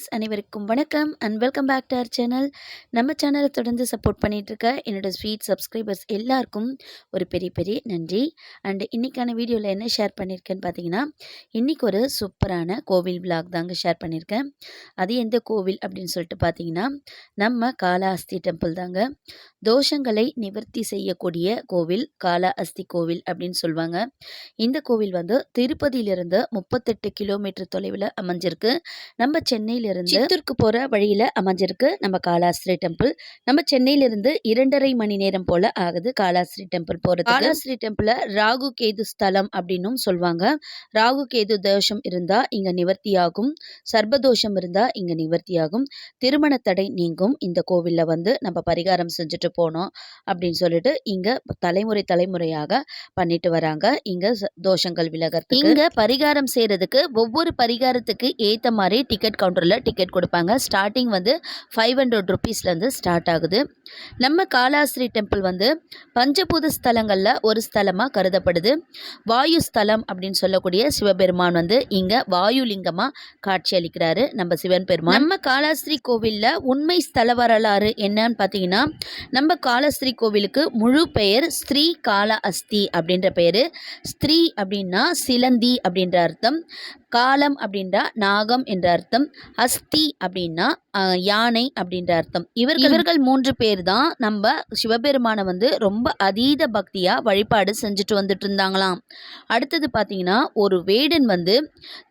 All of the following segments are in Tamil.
ஃப்ரெண்ட்ஸ் அனைவருக்கும் வணக்கம் and welcome back to our channel நம்ம சேனலை தொடர்ந்து சப்போர்ட் பண்ணிகிட்ருக்க என்னோடய ஸ்வீட் சப்ஸ்கிரைபர்ஸ் எல்லாருக்கும் ஒரு பெரிய பெரிய நன்றி. அண்ட் இன்றைக்கான வீடியோவில் என்ன ஷேர் பண்ணியிருக்கேன்னு பார்த்தீங்கன்னா இன்றைக்கி ஒரு சூப்பரான கோவில் விளாக் தாங்க ஷேர் பண்ணியிருக்கேன் அது எந்த கோவில் அப்படின்னு சொல்லிட்டு பார்த்தீங்கன்னா நம்ம காலாஸ்தி டெம்பிள் தாங்க. தோஷங்களை நிவர்த்தி செய்யக்கூடிய கோவில் காளாஹஸ்தி கோவில் அப்படின்னு சொல்லுவாங்க. இந்த கோவில் வந்து திருப்பதியிலிருந்து முப்பத்தெட்டு கிலோமீட்டர் தொலைவில் அமைஞ்சிருக்கு. நம்ம சென்னையிலிருந்து சித்தூருக்கு போகிற வழியில் அமைஞ்சிருக்கு நம்ம காளாஸ்ரீ டெம்பிள். நம்ம சென்னையிலிருந்து இரண்டரை மணி நேரம் போல் ஆகுது காளாஸ்ரீ டெம்பிள் போகிறது காளாஸ்ரீ டெம்பிளை ராகு கேது ஸ்தலம் அப்படின்னும் சொல்லுவாங்க ராகு கேது தோஷம் இருந்தால் இங்கே நிவர்த்தியாகும். சர்பதோஷம் இருந்தால் இங்கே நிவர்த்தியாகும். திருமண தடை நீங்கும். இந்த கோவிலில் வந்து நம்ம பரிகாரம் செஞ்சுட்டு போனோம் அப்படின்னு சொல்லிட்டு இங்கே தலைமுறை தலைமுறையாக பண்ணிட்டு வராங்க. இங்கே தோஷங்கள் விலகிறதுக்கு. இங்கே பரிகாரம் செய்கிறதுக்கு ஒவ்வொரு பரிகாரத்துக்கு ஏற்ற மாதிரி டிக்கெட் கவுண்டரில் டிக்கெட் கொடுப்பாங்க. ஸ்டார்டிங் வந்து ஃபைவ் ஹண்ட்ரட் ருபீஸ்லேருந்து ஸ்டார்ட் ஆகுது. நம்ம காளாஸ்ரீ டெம்பிள் வந்து பஞ்சபூத ஸ்தலங்களில் ஒரு ஸ்தலமாக கருதப்படுது. வாயு ஸ்தலம் அப்படின்னு சொல்லக்கூடிய சிவபெருமான் வந்து இங்கே வாயு லிங்கமாக காட்சியளிக்கிறாரு நம்ம சிவன் பெருமான் நம்ம காளாஸ்ரீ கோவிலில் உண்மை ஸ்தல வரலாறு என்னன்னு பார்த்தீங்கன்னா நம்ம காளஸ்திரீ கோவிலுக்கு முழு பெயர் ஸ்ரீ கால அஸ்தி அப்படின்ற பெயர். ஸ்திரீ அப்படின்னா சிலந்தி அப்படின்ற அர்த்தம். காலம் அப்படின்றா நாகம் என்ற அர்த்தம். அஸ்தி அப்படின்னா யானை அப்படின்ற அர்த்தம். இவர்கள் இவர்கள் மூன்று பேர் தான் நம்ம சிவபெருமானை வந்து ரொம்ப அதீத பக்தியாக வழிபாடு செஞ்சுட்டு வந்துட்டு இருந்தாங்களாம். அடுத்தது பார்த்தீங்கன்னா ஒரு வேடன் வந்து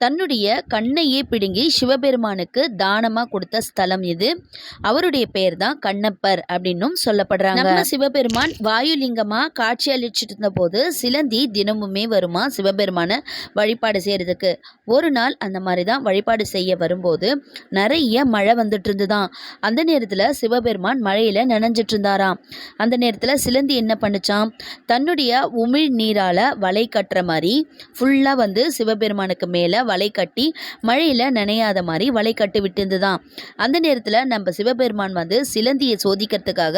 தன்னுடைய கண்ணையே பிடுங்கி சிவபெருமானுக்கு தானமாக கொடுத்த ஸ்தலம் இது. அவருடைய பெயர் தான் கண்ணப்பர் அப்படின்னும் சொல்லப்படுறாங்க. நம்ம சிவபெருமான் வாயுலிங்கமா காட்சி அளிச்சிட்டு இருந்த போது சிலந்தி தினமுமே வருமா சிவபெருமான வழிபாடு செய்யறதுக்கு? ஒரு நாள் அந்த மாதிரி தான் வழிபாடு செய்ய வரும்போது நிறைய மழை வந்துட்டு இருந்துதான் அந்த நேரத்தில் சிவபெருமான் மழையில் நினைஞ்சிட்டு இருந்தாராம் அந்த நேரத்தில் சிலந்தி என்ன பண்ணுச்சாம்? தன்னுடைய உமிழ் நீரால வலை கட்டுற மாதிரி ஃபுல்லாக வந்து சிவபெருமானுக்கு மேலே வலை கட்டி மழையில் நனையாத மாதிரி வலை கட்டி விட்டுருந்துதான். அந்த நேரத்தில் நம்ம சிவபெருமான் வந்து சிலந்தியை சோதிக்கிறதுக்காக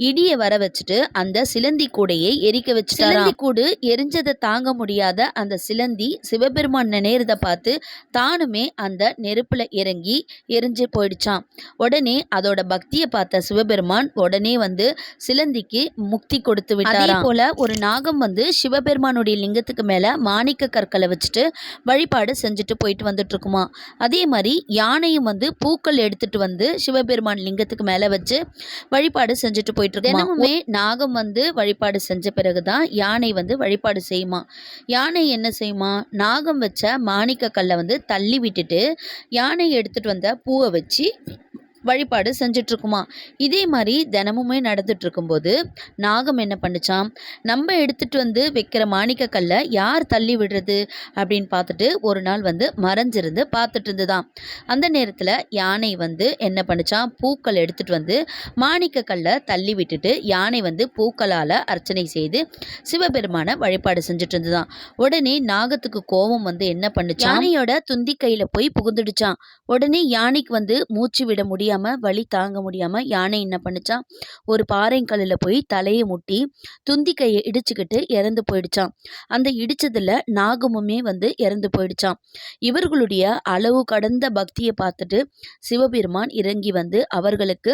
இடியை வர வச்சுட்டு அந்த சிலந்தி கூடையை எரிக்க வச்சு சிலந்தி கூடு எரிஞ்சதை தாங்க முடியாத அந்த சிலந்தி சிவபெருமான் நினைறத பார்த்து தானுமே அந்த நெருப்புல இறங்கி எரிஞ்சு போயிடுச்சான் உடனே அதோட பக்தியை பார்த்த சிவபெருமான் உடனே வந்து சிலந்திக்கு முக்தி கொடுத்து விட்டாராம். போல ஒரு நாகம் வந்து சிவபெருமானுடைய லிங்கத்துக்கு மேல மாணிக்க கற்களை வச்சுட்டு வழிபாடு செஞ்சுட்டு போயிட்டு வந்துட்டு இருக்குமா அதே மாதிரி யானையும் வந்து பூக்கள் எடுத்துட்டு வந்து சிவபெருமான் லிங்கத்துக்கு மேல வச்சு வழிபாடு செஞ்சுட்டு போயிட்டு தினமுமே நாகம் வந்து வழிபாடு செஞ்ச பிறகுதான் யானை வந்து வழிபாடு செய்யுமா. யானை என்ன செய்யுமா? நாகம் வச்ச மாணிக்க கல்லை வந்து தள்ளி விட்டுட்டு யானை எடுத்துட்டு வந்த பூவை வச்சு வழிபாடு செஞ்சுட்டு இருக்குமா இதே மாதிரி தினமுமே நடந்துட்டு இருக்கும்போது நாகம் என்ன பண்ணுச்சாம் நம்ம எடுத்துட்டு வந்து வைக்கிற மாணிக்க கல்லை யார் தள்ளி விடுறது அப்படின்னு பார்த்துட்டு ஒரு நாள் வந்து மறைஞ்சிருந்து பார்த்துட்டு இருந்துதான் அந்த நேரத்தில் யானை வந்து என்ன பண்ணுச்சாம் பூக்கள் எடுத்துட்டு வந்து மாணிக்க கல்லை தள்ளி விட்டுட்டு யானை வந்து பூக்களால் அர்ச்சனை செய்து சிவபெருமானை வழிபாடு செஞ்சுட்டு இருந்துதான் உடனே நாகத்துக்கு கோபம் வந்து என்ன பண்ணுச்சான் யானையோட துந்தி கையில போய் புகுந்துடுச்சான் உடனே யானைக்கு வந்து மூச்சு விட முடியாம வலி தாங்க முடியாம யானை என்ன பண்ணுச்சான் ஒரு பாறைக்கல்லில் போய் தலையை முட்டி துந்தி கையை இடிச்சுக்கிட்டு இறந்து போயிடுச்சான் அந்த இடிச்சதுல நாகமுமே வந்து இறந்து போயிடுச்சான் இவர்களுடைய அளவு கடந்த பக்தியை பார்த்துட்டு சிவபெருமான் இறங்கி வந்து அவர்களுக்கு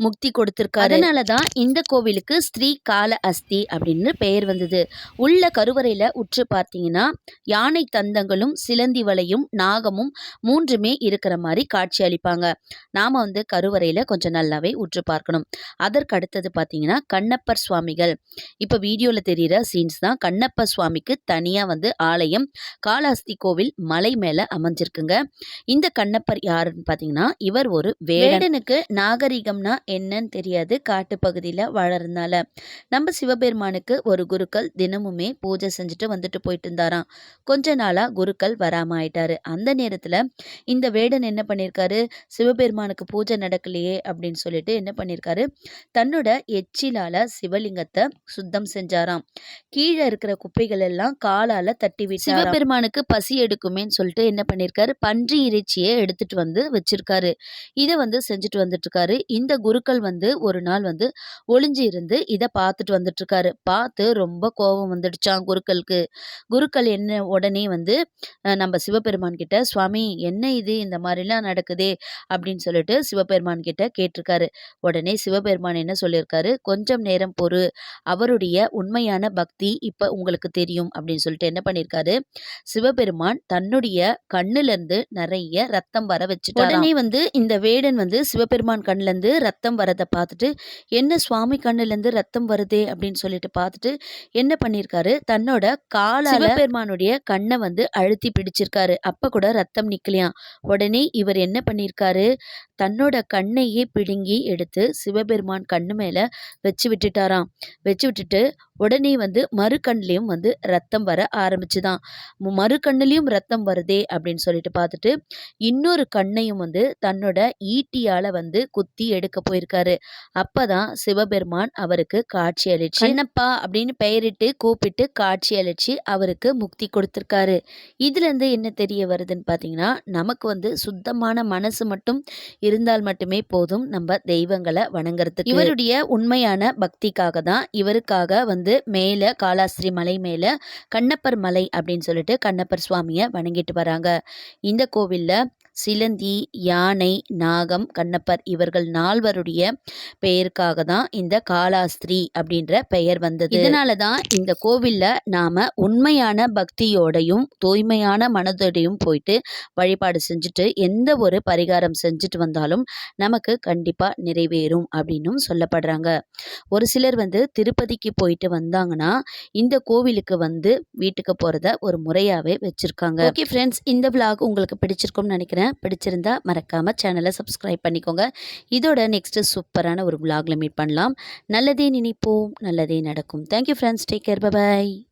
முக்தி கொடுத்திருக்காரு. அதனால தான் இந்த கோவிலுக்கு ஸ்ரீ கால அஸ்தி அப்படின்னு பெயர் வந்தது. உள்ள கருவறையில உற்று பார்த்தீங்கன்னா யானை தந்தங்களும் சிலந்தி வலையும் நாகமும் மூன்றுமே இருக்கிற மாதிரி காட்சி அளிப்பாங்க. நாம வந்து கருவறையில கொஞ்சம் நல்லாவே உற்று பார்க்கணும். அதற்கு அடுத்தது பார்த்தீங்கன்னா கண்ணப்பர் சுவாமிகள். இப்போ வீடியோவில் தெரிகிற சீன்ஸ் தான் கண்ணப்பர் சுவாமிக்கு தனியாக வந்து ஆலயம் காளாஸ்தி கோவில் மலை மேலே அமைஞ்சிருக்குங்க. இந்த கண்ணப்பர் யாருன்னு பார்த்தீங்கன்னா இவர் ஒரு வேடனுக்கு நாகரிகம்னா என்னன்னு தெரியாது காட்டுப்பகுதியில் வளர்ந்தால நம்ம சிவபெருமானுக்கு ஒரு குருக்கள் தினமுமே பூஜை செஞ்சுட்டு வந்துட்டு போயிட்டு இருந்தாராம் கொஞ்ச நாளாக குருக்கள் வராமல் ஆயிட்டாரு. அந்த நேரத்தில் இந்த வேடன் என்ன பண்ணியிருக்காரு சிவபெருமானுக்கு பூஜை பூஜை நடக்கலையே அப்படின்னு சொல்லிட்டு என்ன பண்ணியிருக்காரு தன்னோட எச்சிலால் சிவலிங்கத்தை சுத்தம் செஞ்சாராம். கீழே இருக்கிற குப்பைகள் எல்லாம் காலால் தட்டி விட்டு சிவபெருமானுக்கு பசி எடுக்குமேன்னு சொல்லிட்டு என்ன பண்ணியிருக்காரு பன்றி இறைச்சியை எடுத்துட்டு வந்து வச்சிருக்காரு. இதை வந்து செஞ்சுட்டு வந்துட்டு இருக்காரு இந்த குருக்கள் வந்து ஒரு நாள் வந்து ஒளிஞ்சு இருந்து இதை பார்த்துட்டு வந்துட்டு இருக்காரு பார்த்து ரொம்ப கோபம் வந்துடுச்சான் குருக்களுக்கு. குருக்கள் என்ன உடனே வந்து நம்ம சிவபெருமான் கிட்ட சுவாமி என்ன இது? இந்த மாதிரிலாம் நடக்குதே அப்படின்னு சொல்லிட்டு சிவபெருமான் கிட்ட கேட்டிருக்காரு. உடனே சிவபெருமான் என்ன சொல்லியிருக்காரு? கொஞ்சம் நேரம் பொறு. அவருடைய உண்மையான பக்தி இப்போ உங்களுக்கு தெரியும் அப்படின்னு சொல்லிட்டு என்ன பண்ணியிருக்காரு? சிவபெருமான் தன்னுடைய கண்ணுல இருந்து நிறைய ரத்தம் வர வச்சு உடனே வந்து இந்த வேடன் வந்து சிவபெருமான் கண்ணுல இருந்து ரத்தம் வரதை பார்த்துட்டு என்ன சுவாமி கண்ணுல இருந்து ரத்தம் வருதே? அப்படின்னு சொல்லிட்டு பார்த்துட்டு என்ன பண்ணியிருக்காரு? தன்னோட கால சிவபெருமானுடைய கண்ணை வந்து அழுத்தி பிடிச்சிருக்காரு. அப்ப கூட ரத்தம் நிக்கலையாம். உடனே இவர் என்ன பண்ணியிருக்காரு? தன்னோட கண்ணையே பிடுங்கி எடுத்து சிவபெருமான் கண்ணு மேல வச்சு விட்டுட்டாராம். வச்சு விட்டுட்டு உடனே வந்து மறு வந்து ரத்தம் வர ஆரம்பிச்சுதான். மறு ரத்தம் வருதே அப்படின்னு சொல்லிட்டு பார்த்துட்டு இன்னொரு கண்ணையும் வந்து தன்னோட ஈட்டியால வந்து குத்தி எடுக்க போயிருக்காரு. அப்பதான் சிவபெருமான் அவருக்கு காட்சி அளிச்சு என்னப்பா அப்படின்னு பெயரிட்டு கூப்பிட்டு காட்சி அளிச்சு அவருக்கு முக்தி கொடுத்திருக்காரு. இதுல இருந்து என்ன தெரிய வருதுன்னு பாத்தீங்கன்னா நமக்கு வந்து சுத்தமான மனசு மட்டும் இருந்தால் மட்டுமே போதும் நம்ம தெய்வங்களை வணங்குறதுக்கு. இவருடைய உண்மையான பக்திக்காக தான் இவருக்காக வந்து மேலே காலாஸ்திரி மலை மேலே கண்ணப்பர் மலை அப்படின்னு சொல்லிட்டு கண்ணப்பர் சுவாமியை வணங்கிட்டு வராங்க. இந்த கோவிலில் சிலந்தி யானை நாகம் கண்ணப்பர் இவர்கள் நால்வருடைய பெயருக்காக தான் இந்த காலாஸ்திரி அப்படின்ற பெயர் வந்தது. இதனால தான் இந்த கோவிலில் நாம் உண்மையான பக்தியோடையும் தூய்மையான மனதோடையும் போயிட்டு வழிபாடு செஞ்சுட்டு எந்த ஒரு பரிகாரம் செஞ்சுட்டு வந்தாலும் நமக்கு கண்டிப்பாக நிறைவேறும் அப்படின்னும் சொல்லப்படுறாங்க. ஒரு சிலர் வந்து திருப்பதிக்கு போயிட்டு வந்தாங்கன்னா இந்த கோவிலுக்கு வந்து வீட்டுக்கு போகிறத ஒரு முறையாகவே வச்சுருக்காங்க. ஓகே ஃப்ரெண்ட்ஸ் இந்த விளாக் உங்களுக்கு பிடிச்சிருக்கும்னு நினைக்கிறேன். பிடிச்சிருந்தா மறக்காமல் சேனலை சப்ஸ்கிரைப் பண்ணிக்கோங்க. இதோட நெக்ஸ்ட்டு சூப்பரான ஒரு விலாகில் மீட் பண்ணலாம். நல்லதே நினைப்போம். நல்லதே நடக்கும். Thank you friends take care bye bye